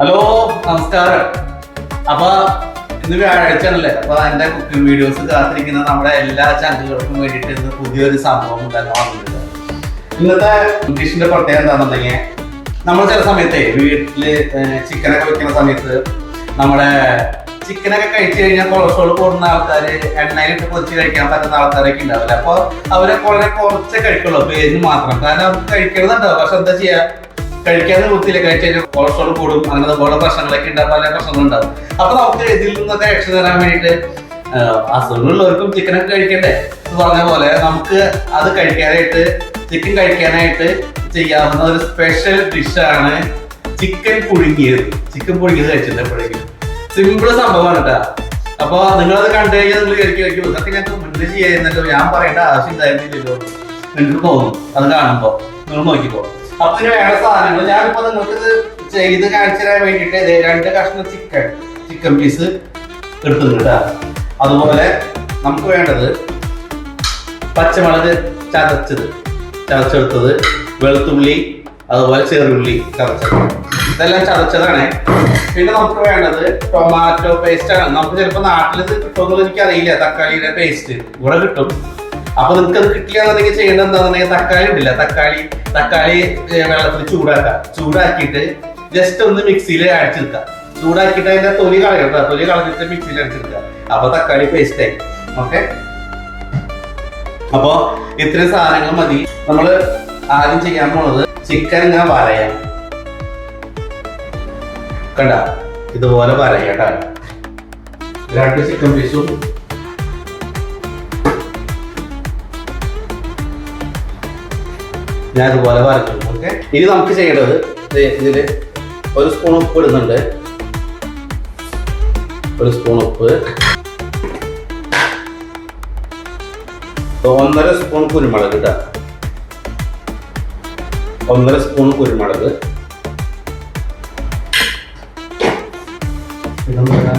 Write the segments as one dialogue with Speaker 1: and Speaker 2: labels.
Speaker 1: Hello നമസ്കാരം. അപ്പൊ ഇന്ന് വ്യാഴാഴ്ച ആണല്ലേ അപ്പൊ എന്റെ കുക്കിംഗ് വീഡിയോസ് കാത്തിരിക്കുന്ന നമ്മുടെ എല്ലാ ചാനലുകൾക്കും വേണ്ടിയിട്ട് ഇന്ന് പുതിയൊരു സംഭവം തന്നെ വന്നിട്ടുണ്ട്. ഇന്നത്തെ ഡിഷിന്റെ പ്രത്യേകത എന്താണെന്നുണ്ടെങ്കിൽ നമ്മൾ ചില സമയത്തെ വീട്ടിൽ ചിക്കനൊക്കെ വെക്കുന്ന സമയത്ത് നമ്മുടെ ചിക്കനൊക്കെ കഴിച്ചു കഴിഞ്ഞാൽ കൊളസ്ട്രോൾ കൂടുന്ന ആൾക്കാർ എണ്ണയിലിട്ട് പൊതിച്ച് കഴിക്കാൻ പറ്റുന്ന ആൾക്കാരൊക്കെ ഉണ്ടാവില്ല? അപ്പൊ അവരെ വളരെ കുറച്ചേ കഴിക്കുള്ളൂ. പേരിന് മാത്രം. കാരണം അവർക്ക് കഴിക്കണമെന്നുണ്ടാവും പക്ഷെ എന്താ ചെയ്യാ? കഴിക്കാതെ കൊടുത്തില്ല കഴിച്ചു കഴിഞ്ഞാൽ കൊളസ്ട്രോൾ കൂടും അങ്ങനെ പോലെ പ്രശ്നങ്ങളൊക്കെ ഉണ്ടാവും പല പ്രശ്നങ്ങളുണ്ടാവും അപ്പൊ നമുക്ക് ഇതിൽ നിന്നൊക്കെ രക്ഷ തരാൻ വേണ്ടിയിട്ട് അസുഖങ്ങളുള്ളവർക്കും ചിക്കനൊക്കെ കഴിക്കണ്ടേ എന്ന് പറഞ്ഞ പോലെ നമുക്ക് അത് കഴിക്കാനായിട്ട് ചിക്കൻ കഴിക്കാനായിട്ട് ചെയ്യാവുന്ന ഒരു സ്പെഷ്യൽ ഡിഷാണ് ചിക്കൻ പുഴുങ്ങിയത്. ചിക്കൻ പുഴുങ്ങിയത് കഴിച്ചിട്ടുണ്ട് എപ്പോഴെങ്കിലും സിമ്പിൾ സംഭവമാണ് കേട്ടോ. അപ്പൊ നിങ്ങളത് കണ്ടു കഴിഞ്ഞാൽ നിങ്ങൾ കഴിക്കും ഇതൊക്കെ ഞങ്ങൾക്ക് മുന്നേ ചെയ്യായിരുന്നല്ലോ. ഞാൻ പറയേണ്ട ആവശ്യം ഉണ്ടായിരുന്നില്ലല്ലോ നിങ്ങൾക്ക് തോന്നും. അത് കാണുമ്പോ. നിങ്ങൾ നോക്കിക്കോ. അപ്പൊ വേറെ സാധനങ്ങൾ. ഞാനിപ്പോ നിങ്ങൾക്ക് ചെയ്ത് കാണിച്ചു തരാൻ വേണ്ടിയിട്ട് രണ്ട് കഷ്ണം ചിക്കൻ ചിക്കൻ പീസ് എടുത്തിട്ടുണ്ട് അതുപോലെ നമുക്ക് വേണ്ടത് പച്ചമുളക് ചതച്ചത് ചതച്ചെടുത്തത് വെളുത്തുള്ളി അതുപോലെ ചെറുള്ളി ചതച്ചത്. ഇതെല്ലാം ചതച്ചതാണ്. പിന്നെ നമുക്ക് വേണ്ടത് ടൊമാറ്റോ പേസ്റ്റ് ആണ്. നമുക്ക് ചിലപ്പോൾ നാട്ടിൽ ഇത് കിട്ടുമെന്ന് എനിക്ക് അറിയില്ല തക്കാളിയുടെ പേസ്റ്റ് ഇവിടെ കിട്ടും. അപ്പൊ നിങ്ങൾക്ക് അത് കിട്ടില്ലാന്നുണ്ടെങ്കിൽ ചെയ്യേണ്ടത് എന്താണെന്നുണ്ടെങ്കിൽ തക്കാളി ഉണ്ടല്ല തക്കാളി തക്കാളി വെള്ളത്തിൽ ചൂടാക്കുക ചൂടാക്കിയിട്ട് ജസ്റ്റ് ഒന്ന് മിക്സിയിൽ അടിച്ചെടുക്കുക ചൂടാക്കിയിട്ട് അതിന്റെ തൊലി കളയണ്ട തൊലി കളഞ്ഞിട്ട് മിക്സിയിൽ അടിച്ചെടുക്കുക അപ്പൊ തക്കാളി പേസ്റ്റ് ആയി. ഓക്കെ അപ്പോ ഇത്രയും സാധനങ്ങൾ മതി. നമ്മൾ ആദ്യം ചെയ്യാൻ പോണത് ചിക്കൻ ഞാൻ വരയാം കണ്ട? ഇതുപോലെ വരയാട്ടാണ് രണ്ട് ചിക്കൻ പീസും ഞാൻ ഇതുപോലെ വരച്ചു ഓക്കെ? ഇനി നമുക്ക് ചെയ്യേണ്ടത് ഇതിൽ ഒരു സ്പൂൺ ഉപ്പ് ഇടുന്നുണ്ട്. ഒരു സ്പൂൺ ഉപ്പ്. ഒന്നര സ്പൂൺ കുരുമുളക് ഇട്ടാ ഒന്നര സ്പൂൺ കുരുമുളക്. പിന്നെന്താ?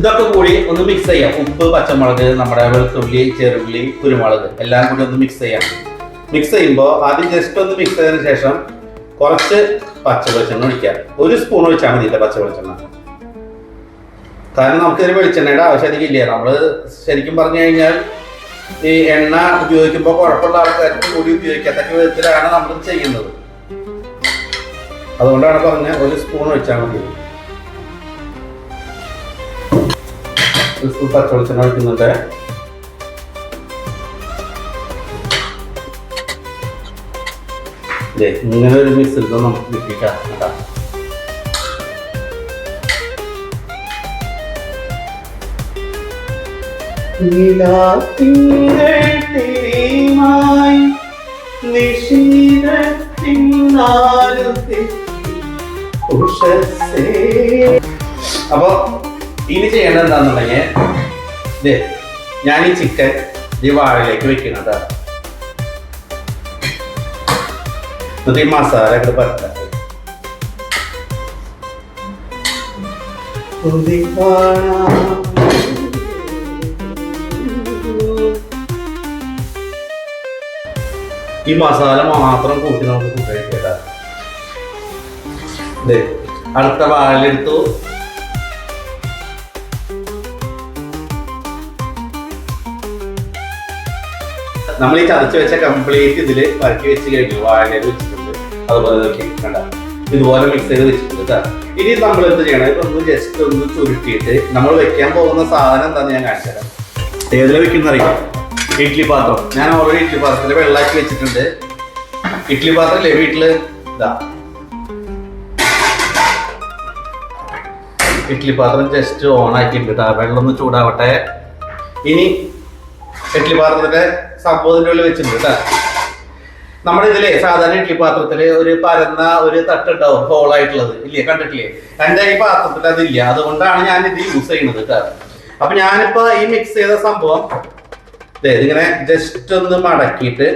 Speaker 1: ഇതൊക്കെ കൂടി ഒന്ന് മിക്സ് ചെയ്യാം. ഉപ്പ് പച്ചമുളക് നമ്മുടെ വെളുത്തുള്ളി ചെറുള്ളി കുരുമുളക് എല്ലാം കൂടി ഒന്ന് മിക്സ് ചെയ്യാം. മിക്സ് ചെയ്യുമ്പോൾ ആദ്യം ജസ്റ്റ് ഒന്ന് മിക്സ് ചെയ്തതിന് ശേഷം കുറച്ച് പച്ച വെളിച്ചെണ്ണ ഒഴിക്കാം. ഒരു സ്പൂൺ ഒഴിച്ചാൽ മതി പച്ച വെളിച്ചെണ്ണ കാരണം നമുക്കൊരു വെളിച്ചെണ്ണയുടെ ആവശ്യം അധികം ഇല്ല. നമ്മൾ ശരിക്കും പറഞ്ഞു കഴിഞ്ഞാൽ ഈ എണ്ണ ഉപയോഗിക്കുമ്പോൾ കുഴപ്പമുള്ള ആൾക്കാർക്ക് കൂടി ഉപയോഗിക്കാത്ത വിധത്തിലാണ് നമ്മൾ ചെയ്യുന്നത്. അതുകൊണ്ടാണ് പറഞ്ഞ ഒരു സ്പൂൺ ഒഴിച്ചാൽ മതി. സ്പൂൺ പച്ചവെളിച്ചെണ്ണ ഒഴിക്കുന്നുണ്ട് ഇങ്ങനെ ഒരു മിക്സിൽ നമുക്ക് കിട്ടിയിട്ടാ തിരിമായി നിലാത്തിങ്കൾ തിരിയുമായി നിശീതത്തിൻ നാലു തെറ്റി ഉഷസ്സേ. അപ്പൊ ഇനി ചെയ്യേണ്ടത് എന്താണെന്നുണ്ടെങ്കിൽ ദേ, ഞാൻ ഈ ചിക്കൻ ഈ വാഴയിലേക്ക് വെക്കുന്നത് ഈ മസാല ഇവിടെ പറ്റാം ഈ മസാല മാത്രം കൂട്ടി നമുക്ക് ദേ, അടുത്ത വാഴലെടുത്തു നമ്മൾ ഈ ചതച്ച് വെച്ച കംപ്ലീറ്റ് ഇതിൽ വരക്കി വെച്ച് കഴിഞ്ഞു. വാഴയില വെച്ചിട്ടുണ്ട്. അതുപോലെ കണ്ട ഇതുപോലെ മിക്സ് ചെയ്ത് വെച്ചിട്ടുണ്ട് ഇനി നമ്മൾ എന്ത് ചെയ്യണം? ഇതൊന്ന് ജസ്റ്റ് ഒന്ന് ചുരുട്ടിയിട്ട് നമ്മൾ വെക്കാൻ പോകുന്ന സാധനം എന്താണെന്ന് ഞാൻ കാണിച്ചു തരാം. ഏതിൽ വെക്കുന്ന അറിയാം? ഇഡ്ലി പാത്രം. ഞാൻ ഓൾറെഡി ഇഡ്ലി പാത്രത്തിൽ വെള്ളാക്കി വെച്ചിട്ടുണ്ട്. ഇഡ്ലി പാത്രം അല്ലേ വീട്ടിൽ? ഇതാ ഇഡ്ലി പാത്രം ജസ്റ്റ് ഓൺ ആക്കിയിട്ടുണ്ട് വെള്ളം ഒന്ന് ചൂടാവട്ടെ. ഇനി ഇഡ്ലി പാത്രത്തിന്റെ സംഭവത്തിന്റെ ഉള്ളിൽ വെച്ചിട്ടുണ്ട് കേട്ടോ നമ്മുടെ ഇതിലെ സാധാരണ ഇഡ്ഡലി പാത്രത്തിൽ ഒരു പരന്ന ഒരു തട്ടുണ്ടാവും ഹോൾ ആയിട്ടുള്ളത്. ഇല്ലേ? കണ്ടിട്ടില്ലേ? എന്റെ ഈ പാത്രത്തിൽ അതില്ല. അതുകൊണ്ടാണ് ഞാൻ ഇത് യൂസ് ചെയ്യുന്നത് കേട്ടോ അപ്പൊ ഞാനിപ്പോ ഈ മിക്സ് ചെയ്ത സംഭവം ഇതിങ്ങനെ ജസ്റ്റ് ഒന്ന് മടക്കിയിട്ട്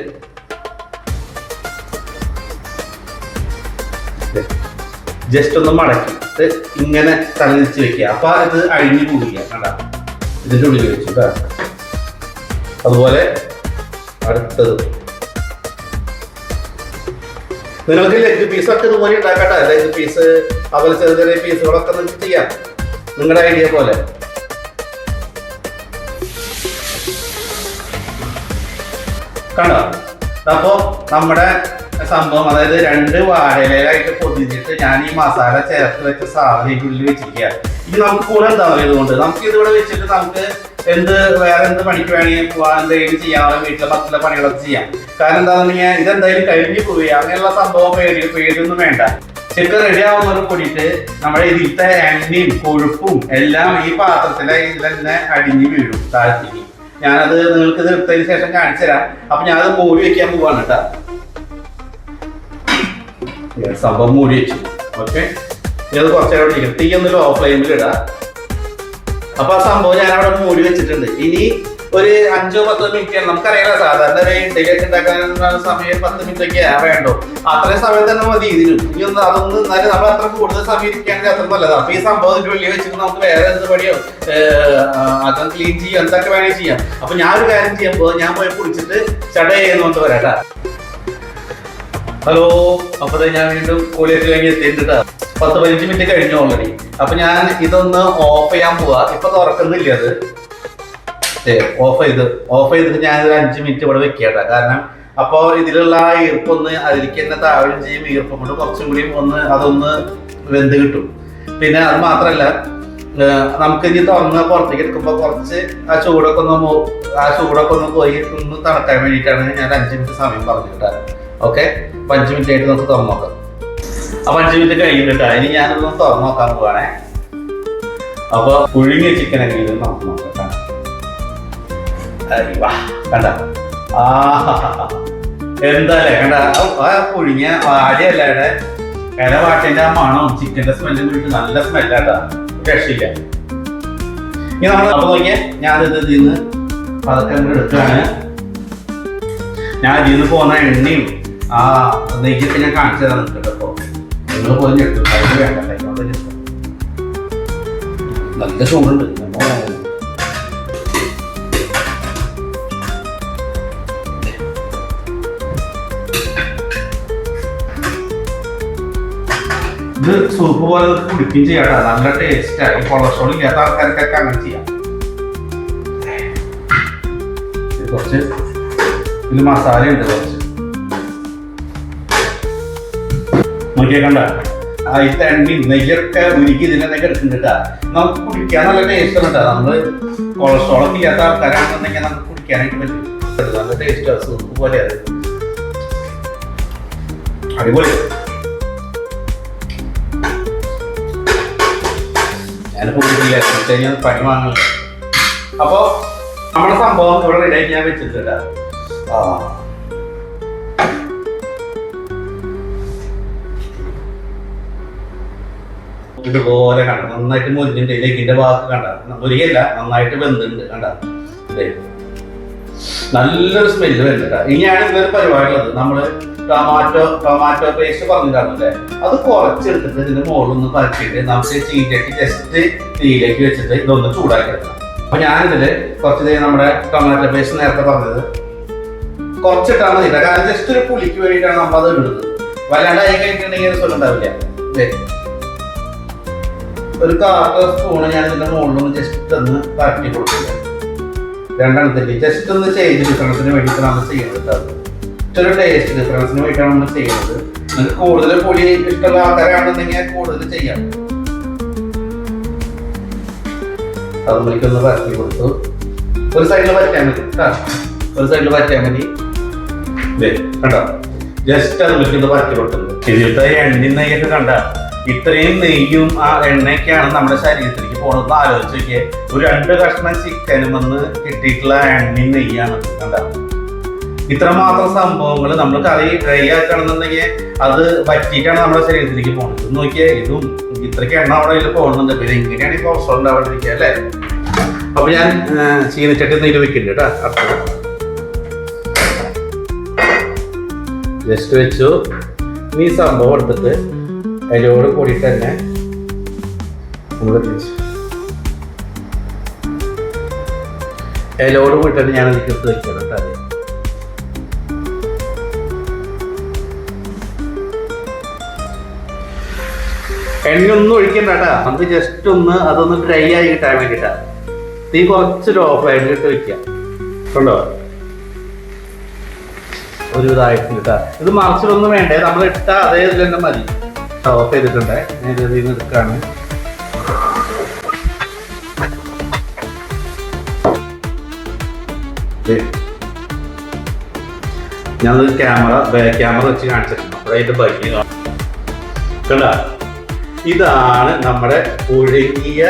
Speaker 1: ജസ്റ്റ് ഒന്ന് മടക്കിയിട്ട് ഇങ്ങനെ തലതിച്ച് വെക്കുക. അപ്പൊ ഇത് അഴിഞ്ഞു പോവില്ല കണ്ട? ഇതിന്റെ ഉള്ളിൽ വെച്ചു കേട്ടോ അതുപോലെ അടുത്തത്. നിങ്ങൾക്ക് ലെഗ് ഒക്കെ ഇതുപോലെ ഉണ്ടാക്കട്ടെ? ലെഗ് പീസ് അതുപോലെ ചെറിയ ചെറിയ പീസുകളൊക്കെ നിങ്ങൾക്ക് ചെയ്യാം. നിങ്ങളുടെ ഐഡിയ പോലെ. കണ്ടോ? അപ്പോ നമ്മുടെ സംഭവം അതായത് രണ്ട് വാഴയിലായിട്ട് പൊതിഞ്ഞിട്ട് ഞാൻ ഈ മസാല ചേർത്ത് വെച്ച സാധനം ഉള്ളിൽ വെച്ചിരിക്കുക ഇത് നമുക്ക് കൂടെ എന്താ പറയുക കൊണ്ട്? നമുക്ക് ഇതിവിടെ വെച്ചിട്ട് നമുക്ക് എന്ത് വേറെ എന്ത് പണിക്ക് വേണമെങ്കിൽ പോവാൻ എന്തെങ്കിലും ചെയ്യാം വീട്ടിലെ മറ്റുള്ള പണികളൊക്കെ ചെയ്യാം. കാരണം എന്താണെന്നുണ്ടെങ്കിൽ ഇതെന്തായാലും കഴിഞ്ഞു പോയി അങ്ങനെയുള്ള സംഭവം പേടി പേടിയൊന്നും വേണ്ട. ചിക്കൻ റെഡി ആവുന്നതോട് കൂടിയിട്ട് നമ്മുടെ ഇതിലത്തെ എണ്ണയും കൊഴുപ്പും എല്ലാം ഈ പാത്രത്തിലെ ഇതിൽ തന്നെ അടിഞ്ഞു വീഴും താഴത്തേക്ക് ഞാനത് നിങ്ങൾക്ക് ഇത് എടുത്തതിന് ശേഷം കാണിച്ചു തരാം. അപ്പൊ ഞാനത് മൂടി വെക്കാൻ പോവാണ് കേട്ടോ. സംഭവം മൂടി വെച്ചു. ഓക്കെ. ഇത് കുറച്ചേരം ഇരിക്കും തീ ഒന്ന് ലോ ഫ്ലെയിമിൽ ഇടാം. അപ്പൊ ആ സംഭവം ഞാൻ അവിടെ മൂടി വെച്ചിട്ടുണ്ട്. ഇനി ഒരു അഞ്ചോ പത്തോ മിനിറ്റ് നമുക്കറിയാലോ സാധാരണ ഒരു ഇഡലിയൊക്കെ ഉണ്ടാക്കാനുള്ള സമയം പത്ത് മിനിറ്റ് ഒക്കെ വേണ്ടോ? അത്രയും സമയം തന്നെ മതി ഇതിനും. ഇനി ഒന്ന് അതൊന്ന് എന്നാലും നമ്മൾ അത്ര കൂടുതൽ സമയം ഇരിക്കുകയാണെങ്കിൽ അത്ര നല്ലതാണ് അപ്പൊ ഈ സംഭവം ഇതിന്റെ ഉള്ളിൽ വെച്ചിട്ട് നമുക്ക് വേറെ എന്ത് പണിയോ അകം ക്ലീൻ ചെയ്യോ. എന്തൊക്കെ വേണമെങ്കിൽ ചെയ്യാം. അപ്പൊ ഞാൻ ഒരു കാര്യം ചെയ്യുമ്പോൾ ഞാൻ പോയി കുളിച്ചിട്ട് ചട ചെയ്യുന്നോണ്ട് വരാട്ടാ ഹലോ അപ്പൊ ഞാൻ വീണ്ടും കോളിയൊക്കെ എത്തിയിട്ടുണ്ടാ എത്തിയിട്ടാ പത്ത് പതിനഞ്ച് മിനിറ്റ് കഴിഞ്ഞു ഓൾറെഡി അപ്പൊ ഞാൻ ഇതൊന്ന് ഓഫ് ചെയ്യാൻ പോവാ. ഇപ്പൊ തുറക്കുന്നില്ല അത്. ഓഫ് ചെയ്ത് ഓഫ് ചെയ്തിട്ട് ഞാൻ ഒരു അഞ്ച് മിനിറ്റ് ഇവിടെ വെക്കട്ടെ കാരണം അപ്പോൾ ഇതിലുള്ള ആ ഈർപ്പൊന്ന് അതിലേക്ക് തന്നെ താഴും ചെയ്യും. ഈർപ്പം കൊണ്ട് കുറച്ചും കൂടി ഒന്ന് അതൊന്ന് വെന്ത് കിട്ടും. പിന്നെ അത് മാത്രല്ല നമുക്ക് ഇനി തുറന്ന് പുറത്തേക്ക് എടുക്കുമ്പോൾ കുറച്ച് ആ ചൂടൊക്കെ ഒന്ന് ആ ചൂടൊക്കെ ഒന്ന് പോയി ഒന്ന് തണുക്കാൻ വേണ്ടിയിട്ടാണ് ഞാൻ അഞ്ച് മിനിറ്റ് സമയം പറഞ്ഞിട്ടാണ് ഓക്കെ അഞ്ച് മിനിറ്റ് ആയിട്ട് നമുക്ക് തുറന്നു നോക്കാം. അപ്പൊ അഞ്ച് മിനിറ്റ് കഴിഞ്ഞിട്ടാ. ഇനി ഞാനൊന്ന് തുറന്നു നോക്കാൻ പോവാണേ. അപ്പൊ പുഴുങ്ങിയ ചിക്കൻ എങ്കിലും നമുക്ക് നോക്കാം കണ്ട? ആ എന്താല്ലേ കണ്ട? പുഴുങ്ങിയ വാഴയല്ല ഇവിടെ. ഇല വാട്ടിന്റെ ആ മണവും ചിക്കന്റെ സ്മെല്ലും കൂടി നല്ല സ്മെല്ലാട്ടാ രക്ഷയില്ല. ഇനി നമ്മൾ അപ്പൊ നോക്കിയേ ഞാനിത് ഇതിൽ നിന്ന് പതൊക്കെ എടുക്കുകയാണ്. ഞാൻ ഇതിൽ നിന്ന് പോകുന്ന എണ്ണയും ആ നെയ്യൊക്കെ ഞാൻ കാണിച്ചു നിൽക്കട്ടോ. നിങ്ങൾ നല്ല ചൂടുണ്ട്. നമ്മ ഇത് സൂപ്പ് നല്ല ടേസ്റ്റാ ഈ കൊളസ്ട്രോൾ ഇല്ലാത്ത ആൾക്കാർക്കൊക്കെ അങ്ങനെ ചെയ്യാം. കുറച്ച് ഇതിൽ മസാല ഉണ്ട് നോക്കിയാ കണ്ട അതിന്റെ എണ്ണയും നെയ്യൊക്കെ ഉരുക്കി ഇതിനെ എടുക്കുന്നുണ്ട് നമുക്ക് കുടിക്കാൻ നല്ല ടേസ്റ്റ് ഉണ്ട്. നമ്മൾ കൊളസ്ട്രോൾ ഒക്കെ ഇല്ലാത്ത ആൾക്കാരാണെന്നുണ്ടെങ്കിൽ നമുക്ക് കുടിക്കാനായിട്ട് പറ്റും. നല്ല ടേസ്റ്റ് സൂപ്പ് പോലെ അത്. അടിപൊളി. അപ്പോ നമ്മുടെ സംഭവം ഇവിടെ റെഡിയാക്കി ഞാൻ വെച്ചിട്ടുണ്ട് ആ. ഇതുപോലെ കണ്ട നന്നായിട്ട് മുരിഞ്ഞിട്ടുണ്ട് ലെഗിന്റെ ഭാഗത്ത് കണ്ട. മുരികല്ല നന്നായിട്ട് വെന്തുണ്ട് കണ്ട. നല്ലൊരു സ്മെല്ല് വരുന്നുണ്ട് ഇനിയാണ് ഇന്നൊരു പരിപാടിയുള്ളത്. നമ്മൾ ടൊമാറ്റോ ടൊമാറ്റോ പേസ്റ്റ് പറഞ്ഞിട്ടാണല്ലേ അത് കുറച്ചെടുത്തിട്ട് ഇതിന്റെ മുകളിലൊന്ന് പരത്തിയിട്ട് നമുക്ക് ചീറ്റക്ക് ജസ്റ്റ് തീയിലേക്ക് വെച്ചിട്ട് ഇതൊന്ന് ചൂടാക്കി എടുക്കണം അപ്പൊ ഞാനിതിൽ കുറച്ച് നമ്മുടെ ടൊമാറ്റോ പേസ്റ്റ് നേരത്തെ പറഞ്ഞത്. കുറച്ചിട്ടാണ് മതി കാരണം ജസ്റ്റ് ഒരു പുളിക്ക് വേണ്ടിയിട്ടാണ് നമ്മൾ അത് ഇടുന്നത്. വല്ലാണ്ടായി കഴിഞ്ഞിട്ടുണ്ടെങ്കിൽ ഒരു സുഖം ഉണ്ടാവില്ല. ഒരു കാർത്ത സ്പൂണ് ഞാൻ ഇതിന്റെ മുകളിലൊന്ന് ജസ്റ്റ് ഒന്ന് തട്ടി കൊടുക്കില്ല രണ്ടെണ്ണത്തിൽ ജസ്റ്റ് ഒന്ന് ചേഞ്ച് ഡിഫറൻസിന് വേണ്ടിയിട്ടാണ് നമ്മൾ ചെയ്യുന്നത് അത് ടേസ്റ്റ് ഡിഫറൻസിന് വേണ്ടിയിട്ടാണ് നമ്മൾ ചെയ്യുന്നത്. നിങ്ങൾക്ക് കൂടുതൽ പുളി ഇഷ്ടമുള്ള ആൾക്കാരാണെന്നുണ്ടെങ്കിൽ കൂടുതൽ ചെയ്യാം. അത് നമ്മൾക്കൊന്ന് പരത്തി കൊടുത്തു. ഒരു സൈഡിൽ പറ്റാൻ മതി ഒരു സൈഡിൽ പറ്റാൻ മതി. കണ്ടോ? ജസ്റ്റ് അത് നമ്മൾക്കൊന്ന് പരത്തി കൊടുക്കുന്നത് ഇതിലത്തെ എണ്ണ നെയ്യൊക്കെ കണ്ട? ഇത്രയും നെയ്യും ആ എണ്ണയൊക്കെയാണ് നമ്മുടെ ശരീരത്തിലേക്ക് പോണത്. ആലോചിച്ച് നോക്കിയേ. ഒരു രണ്ട് കഷ്ണം ചിക്കനും വന്ന് കിട്ടിയിട്ടുള്ള എണ്ണയും നെയ്യാണ് കണ്ട? ഇത്രമാത്രം സംഭവങ്ങൾ നമ്മൾ കറി ഡ്രൈ ആക്കണമെന്നുണ്ടെങ്കിൽ അത് പറ്റിയിട്ടാണ് നമ്മുടെ ശരീരത്തിലേക്ക് പോകുന്നത് ഇത് നോക്കിയേ ഇതും ഇത്രയ്ക്ക് എണ്ണ അവിടെ പോകുന്നുണ്ട് പിന്നെ ഇങ്ങനെയാണ് ഈ കൊളസ്ട്രോൾ ഉണ്ടാവാണ്ടിരിക്കുക അല്ലേ? അപ്പൊ ഞാൻ ചീനച്ചട്ടി നെയ്യിൽ വെക്കുന്നുണ്ട് കേട്ടോ അടുത്തത്. ജസ്റ്റ് വെച്ചു. ഈ സംഭവം എടുത്തിട്ട് അതിലോട് കൂടിയിട്ട് തന്നെ നമ്മൾ അതിലോട് കൂടി തന്നെ ഞാൻ എടുത്ത് വെക്കണം കേട്ടോ അത്. ഒഴിക്കണ്ട നമുക്ക് ജസ്റ്റ് ഒന്ന് അതൊന്ന് ഡ്രൈ ആയി കിട്ടാൻ വേണ്ടിട്ടാ തീ കുറച്ചൊരു ഓഫ് ഫ്ലെയിമിലിട്ട് വെക്കുക. കണ്ടോ? ഒരു ഇതായിട്ട് കിട്ടാ. ഇത് മറിച്ചിട്ടൊന്നും വേണ്ടേ. നമ്മൾ ഇട്ട അതേ ഇതിൽ തന്നെ മതി. ഓഫ് ചെയ്തിട്ടുണ്ട്. ഞാൻ ഇതിൽ നിന്ന് എടുക്കാണ് ദേ. ഞാനത് ക്യാമറ ബാക്ക് ക്യാമറ വെച്ച് കാണിച്ചിട്ടുണ്ട്. അപ്പോഴേ ഭംഗി കാണാം. കണ്ട? ഇതാണ് നമ്മുടെ പുഴുങ്ങിയ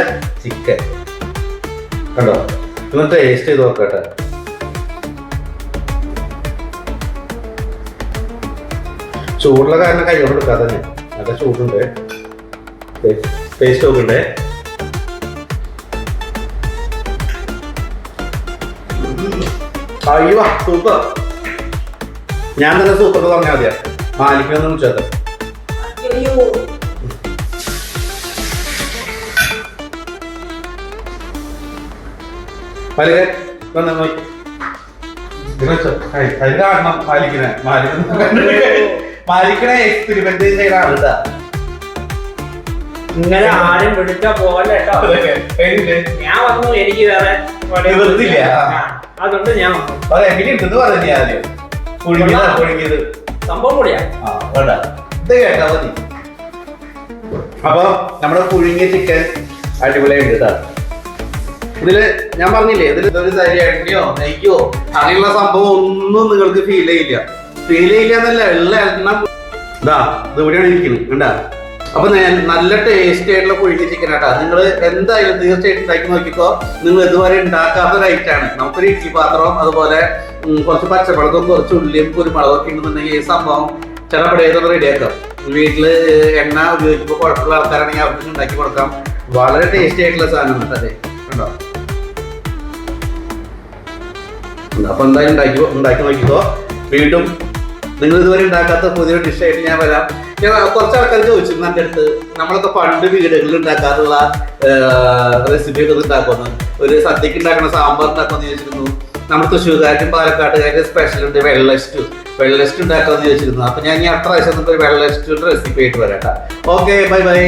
Speaker 1: ചിക്കൻ കണ്ടോ? ഒന്ന് ടേസ്റ്റ് ചെയ്ത് നോക്കട്ടെ ചൂടുള്ള കാരണം കൊണ്ട് എടുക്കാതെ തന്നെ. നല്ല ചൂടുണ്ട്. ടേസ്റ്റ് നോക്കണ്ടേ അയ്യോ സൂപ്പർ ഞാൻ തന്നെ സൂപ്പർ പറഞ്ഞാൽ മതിയാ? മാലിക്കുന്ന വിളിച്ചത് മാലിക വന്ന് നോക്കി അതിന് മാലിക്കിനെ എക്സ്പെരിമെന്റ് ചെയ്യണ ആളുണ്ടാ
Speaker 2: ഇങ്ങനെ ആരും വിളിച്ച പോലെ കേട്ടോ ഞാൻ വന്നു എനിക്ക് വേറെ പണി
Speaker 1: നിവൃത്തിയില്ല.
Speaker 2: അതുകൊണ്ട് ഞാൻ വന്നു.
Speaker 1: അത് എങ്ങനെയുണ്ടെന്ന് പറഞ്ഞു ആദ്യം? പുഴുങ്ങിയത് പുഴുങ്ങിയത്.
Speaker 2: സംഭവം കൂടിയാ
Speaker 1: ആ വേണ്ട. ഇത് കേട്ടാ മതി. അപ്പൊ നമ്മുടെ പുഴുങ്ങിയ ചിക്കൻ അടിപൊളിയായിട്ട് കേട്ടോ ഇതിൽ ഞാൻ പറഞ്ഞില്ലേ ഇതിൽ ഒരു തരി എണ്ണയോ നെയ്യോ അങ്ങനെയുള്ള സംഭവം ഒന്നും നിങ്ങൾക്ക് ഫീൽ ചെയ്യില്ല. എന്നല്ല ഉള്ള എണ്ണ ഇതാ ഇവിടെയാണ് ഇരിക്കുന്നത് കണ്ടാ? അപ്പൊ നല്ല ടേസ്റ്റി ആയിട്ടുള്ള പുഴുങ്ങിയ ചിക്കൻ ആട്ടാ. നിങ്ങൾ എന്തായാലും തീർച്ചയായിട്ടും ഉണ്ടാക്കി നോക്കിക്കോ. നിങ്ങൾ ഇതുവരെ ഉണ്ടാക്കാത്ത ഒരു ആണ്. നമുക്കൊരു ഇഡ്ഡലി പാത്രം അതുപോലെ കുറച്ച് പച്ചമുളകും കുറച്ച് ഉള്ളിയും ഒരു മുളകൊക്കെ ഉണ്ടെന്നുണ്ടെങ്കിൽ ഈ സംഭവം ചിലപ്പോൾ ഏതൊന്ന് റെഡിയാക്കാം വീട്ടിൽ എണ്ണ ഉപയോഗിക്കുമ്പോൾ കുഴപ്പമുള്ള ആൾക്കാരാണെങ്കിൽ അവർക്ക് ഉണ്ടാക്കി കൊടുക്കാം. വളരെ ടേസ്റ്റി ആയിട്ടുള്ള സാധനം അതെ. കണ്ടോ? അപ്പൊ എന്തായാലും ഉണ്ടാക്കി ഉണ്ടാക്കി നോക്കിക്കോ. വീണ്ടും നിങ്ങൾ ഇതുവരെ ഉണ്ടാക്കാത്ത പുതിയൊരു ഡിഷായിട്ട് ഞാൻ വരാം. ഞാൻ കുറച്ച് ആൾക്കാർ ചോദിച്ചിരുന്നു എന്റെ അടുത്ത് നമ്മളൊക്കെ പണ്ട് വീടുകളിൽ ഉണ്ടാക്കാറുള്ള റെസിപ്പിയൊക്കെ ഉണ്ടാക്കുന്നു ഒരു സദ്യക്ക് ഉണ്ടാക്കുന്ന സാമ്പാർ ഉണ്ടാക്കുമെന്ന് ചോദിച്ചിരുന്നു. നമ്മുടെ തൃശ്ശൂർക്കാരും പാലക്കാട്ടുകാരും സ്പെഷ്യൽ ഉണ്ട് വെള്ളസ്റ്റ് വെള്ളസ്റ്റ് ഉണ്ടാക്കാമെന്ന് ചോദിച്ചിരുന്നു. അപ്പൊ ഞാൻ ഈ അടുത്ത പ്രാവശ്യം ഒരു റെസിപ്പി ആയിട്ട് വരാം ഓക്കെ ബൈ ബൈ